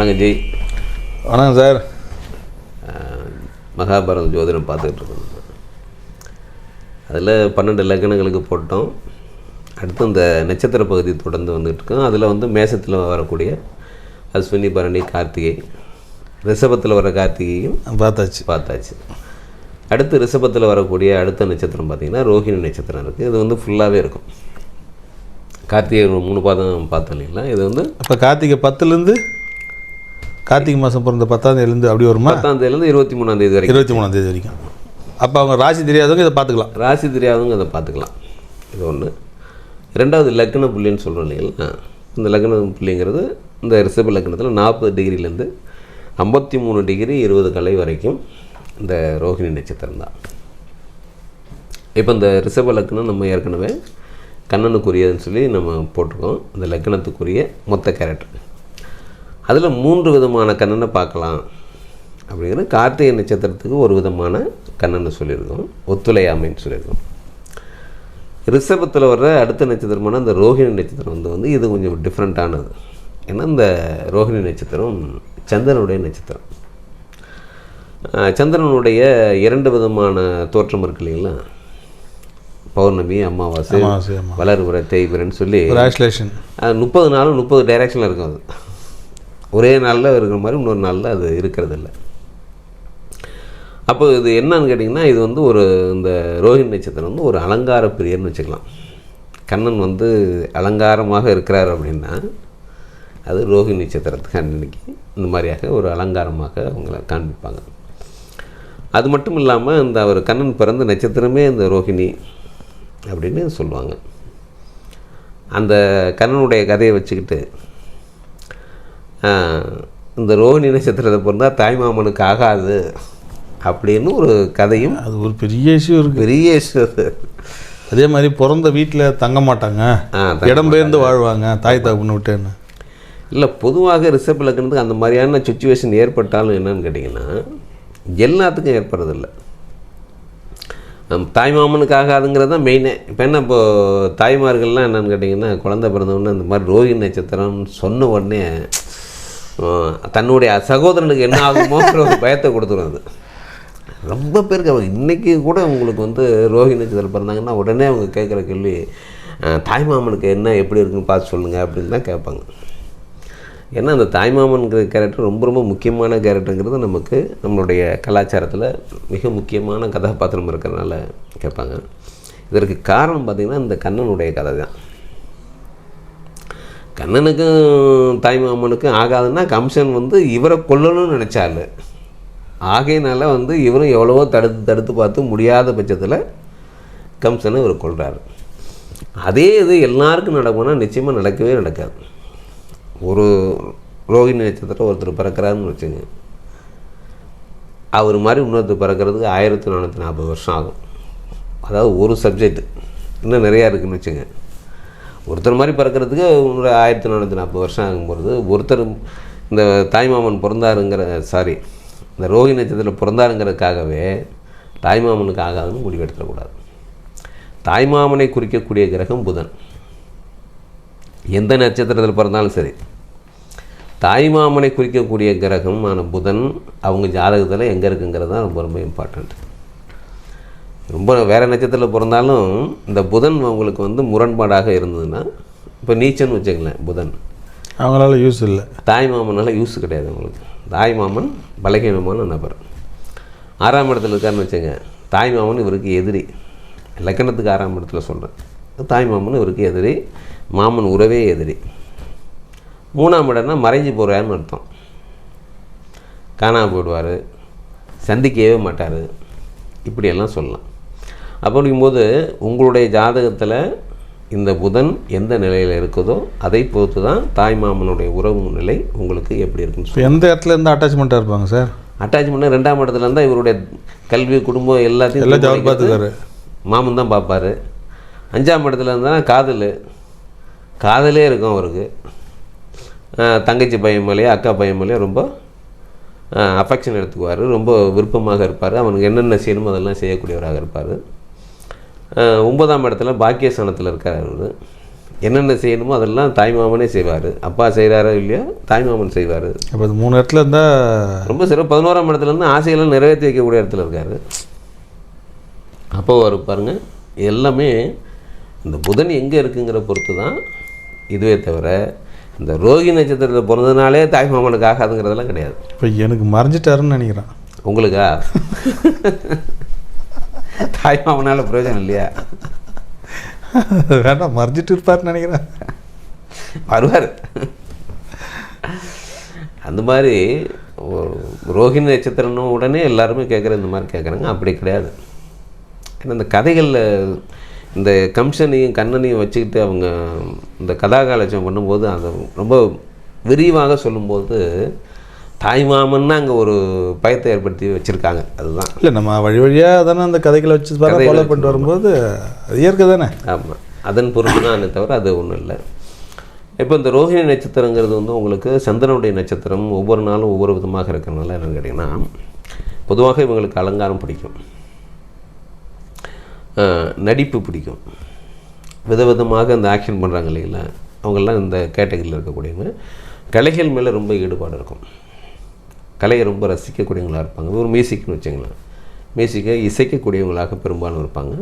வணக்கம் ஜெய் வணக்கம் சார். மகாபாரத ஜோதிடம் பார்த்துக்கிட்டு இருக்கோம் அதில் பன்னெண்டு லக்னங்களுக்கு போட்டோம். அடுத்து இந்த நட்சத்திர பகுதி தொடர்ந்து வந்துட்டு இருக்கோம். அதில் வந்து மேசத்தில் வரக்கூடிய அஸ்வினி பரணி கார்த்திகை ரிஷபத்தில் வர கார்த்திகையும் பார்த்தாச்சு. பார்த்தாச்சு. அடுத்து ரிஷபத்தில் வரக்கூடிய அடுத்த நட்சத்திரம் பார்த்திங்கன்னா ரோஹிணி நட்சத்திரம் இருக்குது இது வந்து ஃபுல்லாகவே இருக்கும். கார்த்திகை மூணு பாதம் பார்த்தோம் இல்லைங்களா? இது வந்து அப்போ கார்த்திகை பத்துலேருந்து கார்த்திகை மாதம் பிறந்த பத்தாம் தேதியிலேருந்து அப்படி வருமா? பத்தாம் தேதியிலேருந்து இருபத்தி மூணாம் தேதி வரைக்கும். இருபத்தி மூணாம் தேதி வரைக்கும். அப்போ அவங்க ராசி தெரியாதவங்க இதை பார்த்துக்கலாம். ராசி தெரியாதவங்க அதை பார்த்துக்கலாம். இது ஒன்று ரெண்டாவது லக்ன புள்ளின்னு சொல்கிறோம் இல்லைங்களா இந்த லக்ன புள்ளிங்கிறது இந்த ரிஷப லக்னத்தில் நாற்பது டிகிரிலேருந்து ஐம்பத்தி மூணு டிகிரி இருபது கலை வரைக்கும் இந்த ரோஹிணி நட்சத்திரம் தான். இப்போ இந்த ரிஷப லக்னம் நம்ம ஏற்கனவே கண்ணனுக்குரியதுன்னு சொல்லி நம்ம போட்டிருக்கோம். இந்த லக்னத்துக்குரிய மொத்த கேரக்டர் அதில் மூன்று விதமான கண்ணனை பார்க்கலாம். அப்படிங்கிற கார்த்திகை நட்சத்திரத்துக்கு ஒரு விதமான கண்ணனை சொல்லியிருக்கோம். ஒத்துழையாமைன்னு சொல்லியிருக்கோம். ரிஷபத்தில் வர்ற அடுத்த நட்சத்திரமான இந்த ரோஹிணி நட்சத்திரம் வந்து வந்து இது கொஞ்சம் டிஃப்ரெண்ட்டானது ஏன்னா இந்த ரோஹிணி நட்சத்திரம் சந்திரனுடைய நட்சத்திரம். சந்திரனுடைய இரண்டு விதமான தோற்றம் இருக்கு இல்லைங்களா? பௌர்ணமி அமாவாசை. வளர்வுற தேய்பிரன்னு சொல்லி முப்பது நாளும் முப்பது டைரக்ஷனில் இருக்கும் அது. ஒரே நாளில் இருக்கிற மாதிரி இன்னொரு நாளில் அது இருக்கிறது இல்லை அப்போ இது என்னன்னு கேட்டிங்கன்னா இது வந்து ஒரு இந்த ரோஹிணி நட்சத்திரம் வந்து ஒரு அலங்கார பிரியர்னு வச்சுக்கலாம். கண்ணன் வந்து அலங்காரமாக இருக்கிறார் அப்படின்னா அது ரோஹிணி நட்சத்திரத்துக்கு அன்னைக்கு இந்த மாதிரியாக ஒரு அலங்காரமாக அவங்கள காண்பிப்பாங்க. அது மட்டும் இல்லாமல் இந்த அவர் கண்ணன் பிறந்த நட்சத்திரமே இந்த ரோஹிணி அப்படின்னு சொல்லுவாங்க. அந்த கண்ணனுடைய கதையை வச்சுக்கிட்டு இந்த ரோஹிணி நட்சத்திரத்தை பிறந்தால் தாய்மாமனுக்கு ஆகாது அப்படின்னு ஒரு கதையும் அது ஒரு பெரிய இஷ்யூ இருக்குது பெரிய issue. அது. மாதிரி பிறந்த வீட்டில் தங்க மாட்டாங்க. இடம்பெயர்ந்து வாழ்வாங்க. தாய் தகப்பன்னு விட்டேன்னு. இல்லை பொதுவாக ரிஷப் லக்னத்துக்கு அந்த மாதிரியான சுச்சுவேஷன் ஏற்பட்டாலும் என்னன்னு கேட்டிங்கன்னா எல்லாத்துக்கும் ஏற்படுறதில்ல. தாய்மாமனுக்கு ஆகாதுங்கிறது தான் மெயினே இப்போ என்ன இப்போது தாய்மார்கள்லாம் என்னன்னு கேட்டிங்கன்னா குழந்தை பிறந்தவுடனே இந்த மாதிரி ரோஹிணி நட்சத்திரம் சொன்ன உடனே தன்னுடைய சகோதரனுக்கு என்ன ஆகுமோங்கிற ஒரு பயத்தை கொடுத்துரும் அது. ரொம்ப பேருக்கு அவங்க இன்றைக்கி கூட உங்களுக்கு வந்து ரோஹி நட்சத்திரம் பிறந்தாங்கன்னா உடனே அவங்க கேட்குற கேள்வி தாய்மாமனுக்கு என்ன எப்படி இருக்குன்னு பார்த்து சொல்லுங்கள் அப்படின்னு தான் கேட்பாங்க. ஏன்னா அந்த தாய்மாமன்கிற கேரக்டர் ரொம்ப ரொம்ப முக்கியமான கேரக்டருங்கிறது நமக்கு நம்மளுடைய கலாச்சாரத்தில் மிக முக்கியமான கதாபாத்திரம் இருக்கிறனால கேட்பாங்க. இதற்கு காரணம் பார்த்திங்கன்னா இந்த கண்ணனுடைய கதை தான் கண்ணனுக்கும் தாய்மாமனுக்கும் ஆகாதுன்னா கம்சன் வந்து இவரை கொல்லணும்னு நினச்சாலு ஆகையினால வந்து இவரும் எவ்வளவோ தடுத்து தடுத்து பார்த்து முடியாத பட்சத்தில் கம்சனை இவர் கொள்கிறாரு அதே இது எல்லாருக்கும் நடக்கும்னா நிச்சயமாக நடக்கவே நடக்காது. ஒரு ரோகிணி நட்சத்திரம் ஒருத்தர் பிறக்கிறாருன்னு வச்சுங்க. அவர் மாதிரி இன்னொருத்தர் பிறக்கிறதுக்கு ஆயிரத்தி நானூற்றி நாற்பது வருஷம் ஆகும். அதாவது ஒரு சப்ஜெக்ட் இன்னும் நிறையா இருக்குதுன்னு வச்சுங்க. ஒருத்தர் மாதிரி பிறக்கிறதுக்கு ஒரு ஆயிரத்தி நானூற்றி நாற்பது வருஷம் ஆகும்பொழுது ஒருத்தர் இந்த தாய்மாமன் பிறந்தாருங்கிற சாரி இந்த ரோஹி நட்சத்திரத்தில் பிறந்தாருங்கிறதுக்காகவே தாய்மாமனுக்கு ஆகாதுன்னு முடிவெடுத்துடக்கூடாது. தாய்மாமனை குறிக்கக்கூடிய கிரகம் புதன். எந்த நட்சத்திரத்தில் பிறந்தாலும் சரி. தாய்மாமனை குறிக்கக்கூடிய கிரகமான புதன் அவங்க ஜாதகத்தில் எங்கே இருக்குங்கிறது தான் ரொம்ப ரொம்ப இம்பார்ட்டண்ட் ரொம்ப வேறு நட்சத்திரத்தில் பிறந்தாலும் இந்த புதன் அவங்களுக்கு வந்து முரண்பாடாக இருந்ததுன்னா இப்போ நீச்சன்னு வச்சுக்கலேன் புதன். அவங்களால யூஸ் இல்லை. தாய்மாமனால யூஸ் கிடையாது அவங்களுக்கு. தாய்மாமன் பலகீனமான நபர். ஆறாம் இடத்துல இருக்காருன்னு வச்சுங்க தாய்மாமன் இவருக்கு எதிரி. லக்கணத்துக்கு ஆறாம் இடத்துல சொல்கிறேன் தாய்மாமன் இவருக்கு எதிரி மாமன் உறவே எதிரி. மூணாம் இடம்னா மறைஞ்சு போகிறாருன்னு அர்த்தம். காணாமல் போயிடுவார் சந்திக்கவே மாட்டார். இப்படியெல்லாம் சொல்லலாம். அப்படிங்கும்போது உங்களுடைய ஜாதகத்தில் இந்த புதன் எந்த நிலையில் இருக்குதோ அதை பொறுத்து தான் தாய்மாமனுடைய உறவு நிலை உங்களுக்கு எப்படி இருக்குன்னு எந்த இடத்துல இருந்து அட்டாச்மெண்ட்டாக இருப்பாங்க சார்? அட்டாச்மெண்ட் ரெண்டாம் இடத்துல இருந்தால் இவருடைய கல்வி குடும்பம் எல்லாத்தையும் எல்லாம் பார்த்துக்காரு மாமன் தான் பார்ப்பாரு அஞ்சாம் இடத்துல இருந்தால் காதல். காதலே இருக்கும் அவருக்கு. தங்கச்சி பையன் மேலேயே அக்கா பையன் மேலேயே ரொம்ப அஃபெக்ஷன் எடுத்துக்குவார். ரொம்ப விருப்பமாக இருப்பார். அவனுக்கு என்னென்ன செய்யணுமோ அதெல்லாம் செய்யக்கூடியவராக இருப்பார். ஒன்பதாம் இடத்துல பாக்கியஸ்தானத்தில் இருக்கார் அவர். என்னென்ன செய்யணுமோ அதெல்லாம் தாய்மாமனே செய்வார். அப்பா செய்கிறாரோ இல்லையோ தாய்மாமன் செய்வார். அப்போ மூணு இடத்துல இருந்தால் ரொம்ப சிறப்பு. பதினோராம் இடத்துல இருந்து ஆசைகளை நிறைவேற்றி வைக்கக்கூடிய இடத்துல இருக்காரு. அப்போ அவர் பாருங்க எல்லாமே இந்த புதன் எங்கே இருக்குங்கிற பொறுத்து தான் இதுவே தவிர இந்த ரோகி நட்சத்திரத்தில் பிறந்ததுனாலே தாய்மாமனுக்கு ஆகாதுங்கிறதெல்லாம் கிடையாது. இப்போ எனக்கு மறைஞ்சிட்டாருன்னு நினைக்கிறேன். உங்களுக்கா? தாய்மாமனால பிரயோஜனம் இல்லையா? வேண்டாம் மறைஞ்சிட்டு இருப்பாருன்னு நினைக்கிறேன். வருவார். அந்த மாதிரி ஒரு ரோகிணி நட்சத்திரம்னு உடனே எல்லாருமே கேட்குற இந்த மாதிரி கேட்குறாங்க அப்படி கிடையாது. ஏன்னா இந்த கதைகளில் இந்த கம்சனையும் கண்ணனையும் வச்சுக்கிட்டு அவங்க இந்த கதாகாலட்சம் பண்ணும்போது அதை ரொம்ப விரிவாக சொல்லும்போது தாய்மாமன்னா அங்கே ஒரு பயத்தை ஏற்படுத்தி வச்சுருக்காங்க. அதுதான். இல்லை நம்ம வழி வழியாக தானே அந்த கதைகளை வச்சு ஃபாலோ பண்ணிட்டு வரும்போது அது இயற்கை தானே? ஆமாம் அதன் பொருட்டு தான் தவிர அது ஒன்றும் இல்லை. இப்போ இந்த ரோஹிணி நட்சத்திரங்கிறது வந்து உங்களுக்கு சந்திரனுடைய நட்சத்திரம் ஒவ்வொரு நாளும் ஒவ்வொரு விதமாக இருக்கிறனால என்னன்னு கேட்டிங்கன்னா பொதுவாக இவங்களுக்கு அலங்காரம் பிடிக்கும். நடிப்பு பிடிக்கும். விதவிதமாக இந்த ஆக்ஷன் பண்ணுறாங்க இல்லைங்களா? அவங்கெல்லாம் இந்த கேட்டகரியில் இருக்கக்கூடியவங்க. கலைகள் மேலே ரொம்ப ஈடுபாடு இருக்கும். கலையை ரொம்ப ரசிக்கக்கூடியவங்களாக இருப்பாங்க. ஒரு மியூசிக்னு வச்சுங்களேன். மியூசிக்கை இசைக்கக்கூடியவங்களாக பெரும்பாலும் இருப்பாங்க.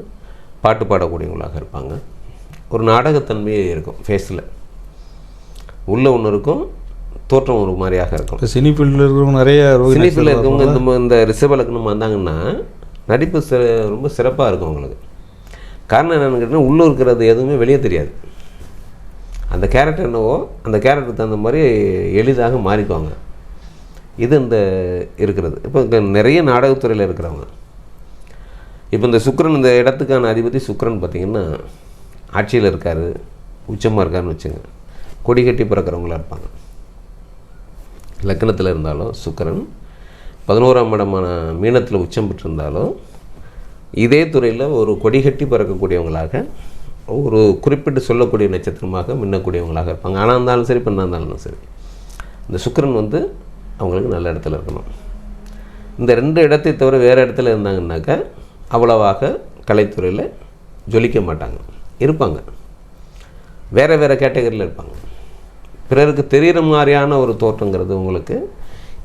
பாட்டு பாடக்கூடியவங்களாக இருப்பாங்க. ஒரு நாடகத்தன்மையே இருக்கும் ஃபேஸில் உள்ளே ஒன்று இருக்கும் தோற்றம் ஒரு மாதிரியாக இருக்கும். சினி ஃபீல்டில் இருக்கிறவங்க நிறைய சினிஃபில் இருக்கவங்க இந்த இந்த ரிஷப லக்னம் வந்தாங்கன்னா நடிப்பு சிற ரொம்ப சிறப்பாக இருக்கும் அவங்களுக்கு. காரணம் என்னென்னு கேட்டிங்கன்னா உள்ளே இருக்கிறது எதுவுமே வெளியே தெரியாது. அந்த கேரக்டர் என்னவோ அந்த கேரக்டருக்கு தகுந்த மாதிரி எளிதாக மாறிக்குவாங்க. இது இந்த இருக்கிறது. இப்போ நிறைய நாடகத்துறையில் இருக்கிறவங்க. இப்போ இந்த சுக்ரன் இந்த இடத்துக்கான அதிபதி சுக்கிரன் பார்த்திங்கன்னா ஆட்சியில் இருக்கார் உச்சமாக இருக்காருன்னு வச்சுங்க. கொடி கட்டி பிறக்கிறவங்களா இருப்பாங்க. லக்னத்தில் இருந்தாலும் சுக்கிரன் பதினோராம் இடமான மீனத்தில் உச்சம் பெற்றிருந்தாலும் இதே துறையில் ஒரு கொடி கட்டி பிறக்கக்கூடியவங்களாக ஒரு குறிப்பிட்டு சொல்லக்கூடிய நட்சத்திரமாக மின்னக்கூடியவங்களாக இருப்பாங்க. ஆனால் இருந்தாலும் சரி பெண்ணாக இருந்தாலும் சரி. இந்த சுக்கரன் வந்து அவங்களுக்கு நல்ல இடத்துல இருக்கணும். இந்த ரெண்டு இடத்தை தவிர வேறு இடத்துல இருந்தாங்கன்னாக்கா அவ்வளவாக கலைத்துறையில் ஜொலிக்க மாட்டாங்க. இருப்பாங்க. வேறு வேறு கேட்டகரியில் இருப்பாங்க. பிறருக்கு தெரிகிற மாதிரியான ஒரு தோற்றங்கிறது உங்களுக்கு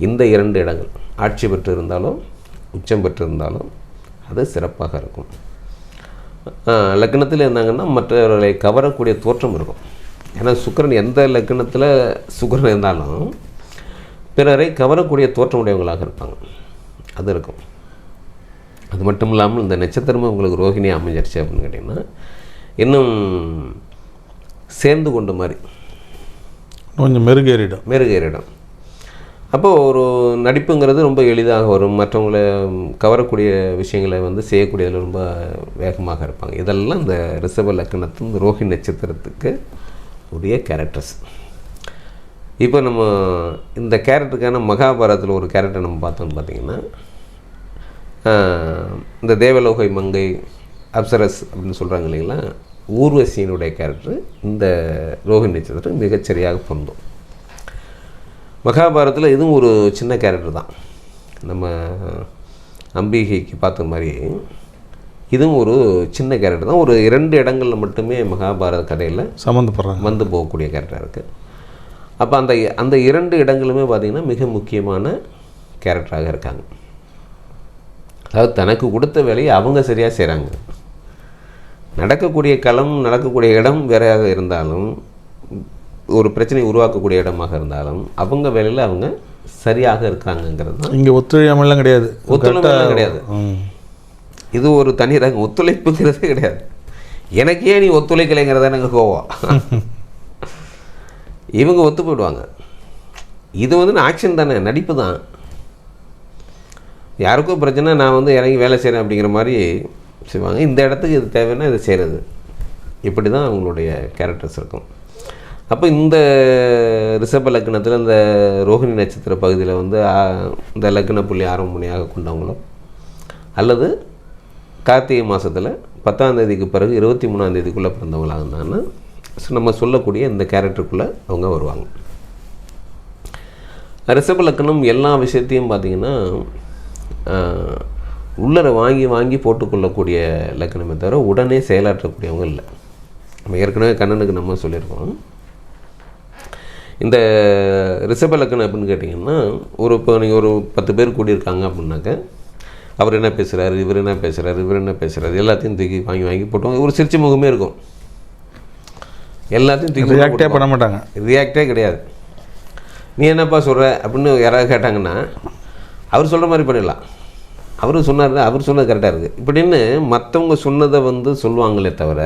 இந்த இரண்டு இடங்கள். ஆட்சி பெற்று இருந்தாலும் உச்சம் பெற்று இருந்தாலும் அது சிறப்பாக இருக்கும். லக்னத்தில் இருந்தாங்கன்னா மற்றவர்களை கவரக்கூடிய தோற்றம் இருக்கும். ஏன்னா சுக்கரன் எந்த லக்னத்தில் சுக்கரன் இருந்தாலும் பிறரை கவரக்கூடிய தோற்றமுடையவங்களாக இருப்பாங்க. அது இருக்கும். அது மட்டும் இல்லாமல் இந்த நட்சத்திரமும் உங்களுக்கு ரோஹிணி அமைஞ்சிருச்சு அப்படின்னு கேட்டிங்கன்னா இன்னும் சேர்ந்து கொண்ட மாதிரி. கொஞ்சம் மெருகேறிடும். மெருகேறிடும். அப்போது ஒரு நடிப்புங்கிறது ரொம்ப எளிதாக வரும். மற்றவங்களை கவரக்கூடிய விஷயங்களை வந்து செய்யக்கூடியதில் ரொம்ப வேகமாக இருப்பாங்க. இதெல்லாம் இந்த ரிஷப லக்கணத்து இந்த ரோஹி நட்சத்திரத்துக்கு உரிய கேரக்டர்ஸ் இப்போ நம்ம இந்த கேரக்டருக்கான மகாபாரதத்தில் ஒரு கேரக்டர் நம்ம பார்த்தோம்னு பார்த்தீங்கன்னா இந்த தேவலோகை மங்கை அப்சரஸ் அப்படின்னு சொல்கிறாங்க இல்லைங்களா? ஊர்வசியினுடைய கேரக்டர் இந்த ரோஹிணி நட்சத்திரம் மிகச்சரியாக பொருந்தும். மகாபாரதத்தில் இதுவும் ஒரு சின்ன கேரக்டர் தான். நம்ம அம்பிகைக்கு பார்த்த மாதிரி இதுவும் ஒரு சின்ன கேரக்டர் தான். ஒரு இரண்டு இடங்களில் மட்டுமே மகாபாரத கதையில் சம்மந்தப்படுறாங்க. வந்து போகக்கூடிய கேரக்டராக இருக்குது அப்போ அந்த அந்த இரண்டு இடங்களுமே பார்த்திங்கன்னா மிக முக்கியமான கேரக்டராக இருக்காங்க. அதாவது தனக்கு கொடுத்த வேலையை அவங்க சரியாக செய்கிறாங்க நடக்கக்கூடிய களம் நடக்கக்கூடிய இடம் வேறையாக இருந்தாலும் ஒரு பிரச்சனை உருவாக்கக்கூடிய இடமாக இருந்தாலும் அவங்க வேலையில் அவங்க சரியாக இருக்காங்கங்கிறது தான். இங்கே ஒத்துழையாமலாம் கிடையாது. ஒத்துழைப்புலாம் கிடையாது. இது ஒரு தனி ரகம். ஒத்துழைப்புங்கிறதே கிடையாது. எனக்கு ஏன் நீ ஒத்துழைக்கலைங்கிறத எனக்கு கோவம். இவங்க ஒத்து போயிடுவாங்க. இது வந்து ஆக்ஷன் தானே நடிப்பு தான். யாருக்கோ பிரச்சனை நான் வந்து இறங்கி வேலை செய்கிறேன் அப்படிங்கிற மாதிரி செய்வாங்க. இந்த இடத்துக்கு இது தேவைன்னா இதை செய்கிறது இப்படி தான் அவங்களுடைய கேரக்டர்ஸ் இருக்கும். அப்போ இந்த ரிஷப லக்னத்தில் இந்த ரோஹிணி நட்சத்திர பகுதியில் வந்து இந்த லக்ன புள்ளி ஆரம்பணியாக கொண்டவங்களும் அல்லது கார்த்திகை மாதத்தில் பத்தாம் தேதிக்கு பிறகு இருபத்தி மூணாம் தேதிக்குள்ளே பிறந்தவங்களாக இருந்தாங்கன்னா நம்ம சொல்லக்கூடிய இந்த கேரக்டருக்குள்ளே அவங்க வருவாங்க. ரிஷப எல்லா விஷயத்தையும் பார்த்தீங்கன்னா ஆஹ், உள்ளர வாங்கி வாங்கி போட்டுக்கொள்ளக்கூடிய லக்கணமே தவிர உடனே செயலாற்றக்கூடியவங்க இல்லை. நம்ம ஏற்கனவே கண்ணனுக்கு நம்ம சொல்லியிருக்கோம். இந்த ரிஷப லக்கணம் அப்படின்னு கேட்டிங்கன்னா ஒரு இப்போ நீங்கள் ஒரு பத்து பேர் கூடியிருக்காங்க அப்படின்னாக்க அவர் என்ன பேசுகிறாரு இவர் என்ன பேசுகிறாரு இவர் என்ன பேசுகிறாரு எல்லாத்தையும் தூக்கி வாங்கி வாங்கி போட்டுவாங்க ஒரு சிரிச்ச முகமே இருக்கும். எல்லாத்தையும் தூக்கி ரியாக்டே பண்ண மாட்டாங்க ரியாக்டே கிடையாது. நீ என்னப்பா சொல்கிற அப்படின்னு யாராவது கேட்டாங்கன்னா அவர் சொல்கிற மாதிரி பண்ணிடலாம். அவர் சொன்னார் அவர் சொன்னது கரெக்டாக இருக்குது இப்படின்னு மற்றவங்க சொன்னதை வந்து சொல்லுவாங்களே தவிர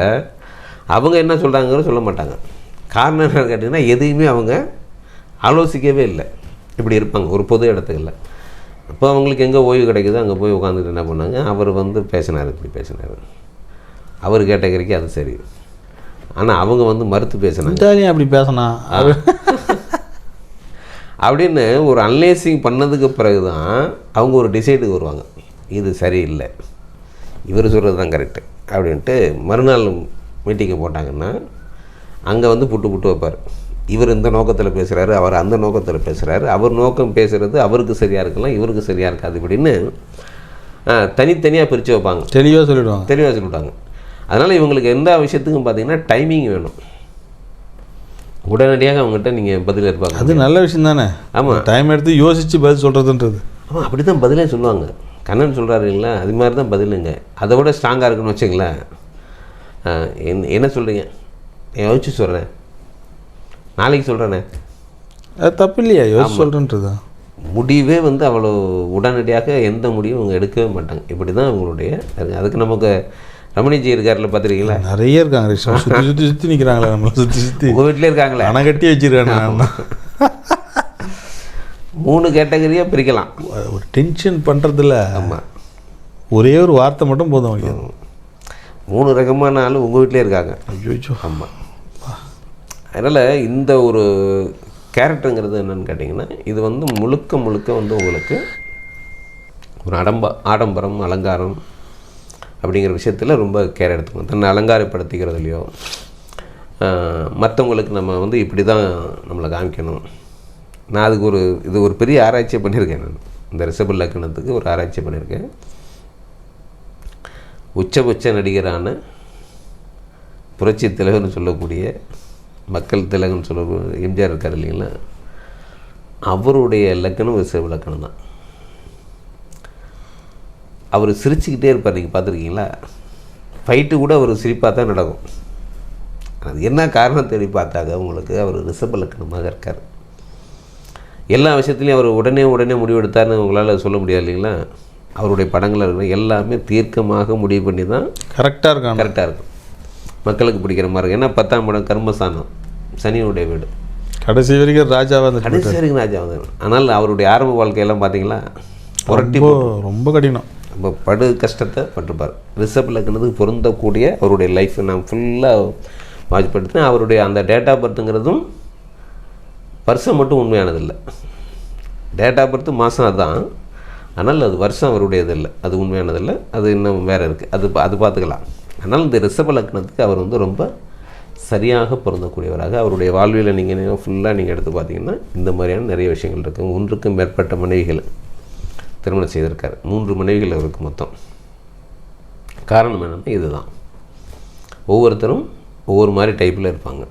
அவங்க என்ன சொல்கிறாங்கன்னு சொல்ல மாட்டாங்க. காரணம் என்னன்னு கேட்டிங்கன்னா எதையுமே அவங்க ஆலோசிக்கவே இல்லை. இப்படி இருப்பாங்க ஒரு பொது இடத்துக்குள்ள அப்போ அவங்களுக்கு எங்கே ஓய்வு கிடைக்குதோ அங்கே போய் உட்காந்துட்டு என்ன பண்ணாங்க? அவர் வந்து பேசினார் இப்படி பேசினார். அவர் கேட்டகரிக்கு அது சரி. ஆனால் அவங்க வந்து மறுத்து பேசினாங்க. அப்படி பேசினா? அப்படின்னு ஒரு அன்லேசிங் பண்ணதுக்கு பிறகு தான் அவங்க ஒரு டிசைடுக்கு வருவாங்க. இது சரியில்லை. இவர் சொல்கிறது தான் கரெக்டு அப்படின்ட்டு மறுநாள் மீட்டிங்கை போட்டாங்கன்னா அங்கே வந்து புட்டு புட்டு வைப்பார். இவர் இந்த நோக்கத்தில் பேசுகிறாரு அவர் அந்த நோக்கத்தில் பேசுகிறாரு அவர் நோக்கம் பேசுகிறது அவருக்கு சரியாக இருக்கலாம் இவருக்கு சரியாக இருக்காது இப்படின்னு தனித்தனியாக பிரித்து வைப்பாங்க. தெளிவாக சொல்லிடுவாங்க. தெளிவாக சொல்லிவிட்டாங்க அதனால் இவங்களுக்கு எந்த விஷயத்துக்கும் பார்த்தீங்கன்னா டைமிங் வேணும். உடனடியாக அவங்ககிட்ட நீங்கள் பதில் இருப்பாங்க அது நல்ல விஷயம் தானே ஆமாம் டைம் எடுத்து யோசித்து பதில் சொல்கிறதுன்றது ஆமாம் அப்படி தான் பதிலே சொல்லுவாங்க. கண்ணன் சொல்கிறாருங்களா அது மாதிரி தான் பதிலுங்க. அதை விட ஸ்ட்ராங்காக இருக்குன்னு வச்சுங்களேன் ஆ, என்ன என்ன சொல்கிறீங்க யோசிச்சு சொல்கிறேன் நாளைக்கு சொல்கிறேனே அது தப்பு இல்லையா? யோசிச்சு சொல்கிறேன்றது முடிவே வந்து அவ்வளோ உடனடியாக எந்த முடிவும் அவங்க எடுக்கவே மாட்டாங்க. இப்படி தான் அவங்களுடைய அது- அதுக்கு நமக்கு ரமணிஜி இருக்கார்ல பார்த்துருக்கீங்களா? நிறைய இருக்காங்க ரிஷம் சுற்றி சுற்றி சுற்றி நிற்கிறாங்களே நம்மளை சுற்றி சுற்றி உங்கள் வீட்டிலே இருக்காங்களே? அணை கட்டி வச்சிருக்காங்க மூணு கேட்டகரியாக பிரிக்கலாம். ஒரு டென்ஷன் பண்ணுறதுல ஆமாம் ஒரே ஒரு வார்த்தை மட்டும் போதும் மூணு ரகமான ஆள் உங்கள் வீட்டிலே இருக்காங்க. ஐயோ ஆமாம் அதனால் இந்த ஒரு கேரக்டருங்கிறது என்னன்னு கேட்டிங்கன்னா இது வந்து முழுக்க முழுக்க வந்து உங்களுக்கு ஒரு அடம்ப ஆடம்பரம் அலங்காரம் அப்படிங்கிற விஷயத்தில் ரொம்ப கேர் எடுத்துக்கணும். தன்னை அலங்காரப்படுத்திக்கிறதுலையோ மற்றவங்களுக்கு நம்ம வந்து இப்படி தான் நம்மளை காமிக்கணும். நான் அதுக்கு ஒரு இது ஒரு பெரிய ஆராய்ச்சியை பண்ணியிருக்கேன் நான். இந்த ரிஷப லக்கணத்துக்கு ஒரு ஆராய்ச்சி பண்ணியிருக்கேன். உச்சபட்ச நடிகரான புரட்சி திலகன்னு சொல்லக்கூடிய மக்கள் திலகன்னு சொல்லக்கூடிய எம்ஜிஆர் இருக்கார் இல்லைங்களா? அவருடைய லக்கணம் ரிஷப லக்கணம் தான். அவர் சிரிச்சுக்கிட்டே இருப்பார். நீங்கள் பார்த்துருக்கீங்களா? ஃபைட்டு கூட அவர் சிரிப்பாக தான் நடக்கும். அது என்ன காரணம் தேடி பார்த்தாக்க உங்களுக்கு அவர் ரிஷப லக்கணமாக இருக்கார். எல்லா விஷயத்துலையும் அவர் உடனே உடனே முடிவெடுத்தார்னு உங்களால் சொல்ல முடியாது இல்லைங்களா? அவருடைய படங்கள் இருக்கிற எல்லாமே தீர்க்கமாக முடிவு பண்ணி தான் கரெக்டாக இருக்காங்க. கரெக்டாக இருக்கும் மக்களுக்கு பிடிக்கிற மாதிரி. இருக்கும் ஏன்னா பத்தாம் படம் கர்மஸ்தானம் சனியுடைய வீடு. கடைசி வரைக்கும் ராஜாவாக இருந்துட்டு கடைசி வரைக்கும் ராஜா வந்து ஆனால் அவருடைய ஆரம்ப வாழ்க்கையெல்லாம் பார்த்தீங்களா? புரட்டி ரொம்ப கடினம். ரொம்ப படு கஷ்டத்தை பட்டிருப்பார். ரிஷப் லக்னத்துக்கு பொருந்தக்கூடிய அவருடைய லைஃப்பை நான் ஃபுல்லாக வாட்ச் அவருடைய அந்த டேட் ஆஃப் பர்த்துங்கிறதும் வருஷம் மட்டும் உண்மையானதில்லை. டேட் ஆஃப் பர்த்து மாதம் அதுதான். ஆனால் அது வருஷம் அவருடையது இல்லை. அது உண்மையானதில்லை. அது இன்னும் வேறு இருக்குது அது பா- அது பார்த்துக்கலாம். ஆனால் இந்த ரிஷப லக்னத்துக்கு அவர் வந்து ரொம்ப சரியாக பொருந்தக்கூடியவராக அவருடைய வாழ்வியில் நீங்கள் ஃபுல்லாக நீங்கள் எடுத்து பார்த்தீங்கன்னா இந்த மாதிரியான நிறைய விஷயங்கள் இருக்குது ஒன்றுக்கும் மேற்பட்ட மனைவிகள் திருமணம் செய்திருக்கார். மூன்று மனைவிகள் அவருக்கு மொத்தம். காரணம் என்னன்னா இதுதான். ஒவ்வொருத்தரும் ஒவ்வொரு மாதிரி டைப்பில் இருப்பாங்க.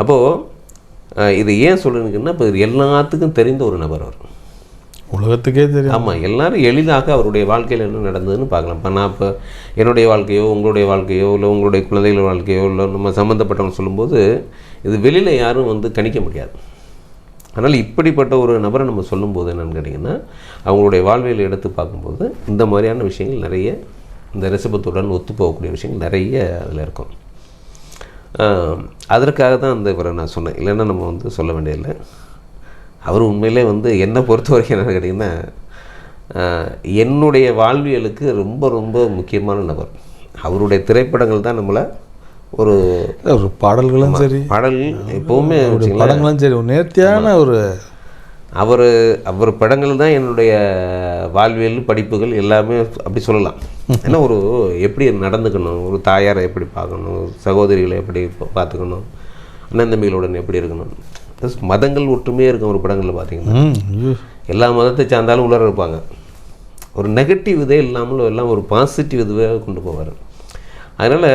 அப்போது இது ஏன் சொல்லுறதுக்குன்னா இப்போ எல்லாத்துக்கும் தெரிந்த ஒரு நபர் அவர். உலகத்துக்கே தெரியும். ஆமாம் எல்லாரும் எளிதாக அவருடைய வாழ்க்கையில் என்ன நடந்ததுன்னு பார்க்கலாம். இப்போ நான் இப்போ என்னுடைய வாழ்க்கையோ உங்களுடைய வாழ்க்கையோ இல்லை உங்களுடைய குழந்தைகள் வாழ்க்கையோ இல்லை நம்ம சம்மந்தப்பட்டவங்க சொல்லும்போது இது வெளியில் யாரும் வந்து கணிக்க முடியாது. ஆனால் இப்படிப்பட்ட ஒரு நபரை நம்ம சொல்லும்போது என்னென்னு கேட்டிங்கன்னா அவங்களுடைய வாழ்வியல் எடுத்து பார்க்கும்போது இந்த மாதிரியான விஷயங்கள் நிறைய இந்த ரிசபத்துடன் ஒத்து போகக்கூடிய விஷயங்கள் நிறைய அதில் இருக்கும். அதற்காக தான் அந்த இவரை நான் சொன்னேன். இல்லைன்னா நம்ம வந்து சொல்ல வேண்டியதில்லை. அவர் உண்மையிலே வந்து என்னை பொறுத்த வரைக்கும் என்னென்னு கேட்டிங்கன்னா என்னுடைய வாழ்வியலுக்கு ரொம்ப ரொம்ப முக்கியமான நபர். அவருடைய திரைப்படங்கள் தான் நம்மளை ஒரு ஒரு பாடல்களும் சரி. பாடல் எப்போவுமே படங்களும் சரி ஒரு நேர்த்தியான ஒரு அவர் அவர் படங்கள் தான் என்னுடைய வாழ்வியல் படிப்புகள் எல்லாமே அப்படி சொல்லலாம். ஏன்னா ஒரு எப்படி நடந்துக்கணும் ஒரு தாயாரை எப்படி பார்க்கணும் சகோதரிகளை எப்படி பார்த்துக்கணும் அண்ணன் தம்பிகளுடன் எப்படி இருக்கணும். Plus மதங்கள் ஒற்றுமையே இருக்கும் ஒரு படங்களில் பார்த்தீங்கன்னா. எல்லா மதத்தை சார்ந்தாலும் உள்ளர இருப்பாங்க. ஒரு நெகட்டிவ் இதே இல்லாமல் எல்லாம் ஒரு பாசிட்டிவ் இதுவே கொண்டு போவார். அதனால்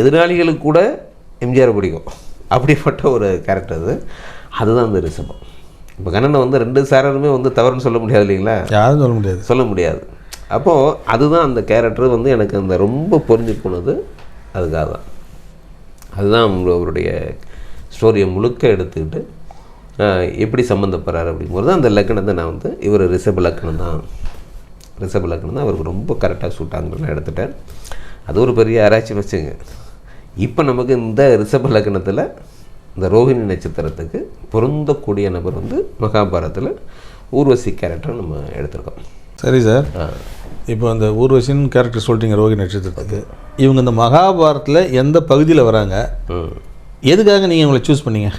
எதிராளிகளுக்கு கூட எம்ஜிஆரை பிடிக்கும். அப்படிப்பட்ட ஒரு கேரக்டர் அது. அதுதான் அந்த ரிஷபம். இப்போ கண்ணனை வந்து ரெண்டு சாரருமே வந்து தவறுன்னு சொல்ல முடியாது இல்லைங்களா? யாரும் சொல்ல முடியாது. சொல்ல முடியாது. அப்போது அதுதான் அந்த கேரக்டர் வந்து எனக்கு அந்த ரொம்ப பொருந்தி போனது அதுக்காக தான். அதுதான் அவருடைய ஸ்டோரியை முழுக்க எடுத்துக்கிட்டு எப்படி சம்மந்தப்படுறாரு அப்படிங்கும்போது அந்த லக்கணத்தை நான் வந்து இவர் ரிஷப லக்கணம் தான். ரிஷப லக்கணம் தான் அவருக்கு ரொம்ப கரெக்டாக சூட் ஆகுன்னு எடுத்துட்டேன். அது ஒரு பெரிய ஆராய்ச்சி வச்சுங்க. இப்போ நமக்கு இந்த ரிஷப லக்கணத்தில் இந்த ரோஹிணி நட்சத்திரத்துக்கு பொருந்தக்கூடிய நபர் வந்து மகாபாரதத்தில் ஊர்வசி கேரக்டர் நம்ம எடுத்திருக்கோம். சரி சார். இப்போ அந்த ஊர்வசின் கேரக்டர் சொல்லிட்டீங்க ரோகி நட்சத்திரத்துக்கு. இவங்க இந்த மகாபாரத்தில் எந்த பகுதியில் வராங்க? எதுக்காக நீங்கள் இவங்களை சூஸ் பண்ணீங்க?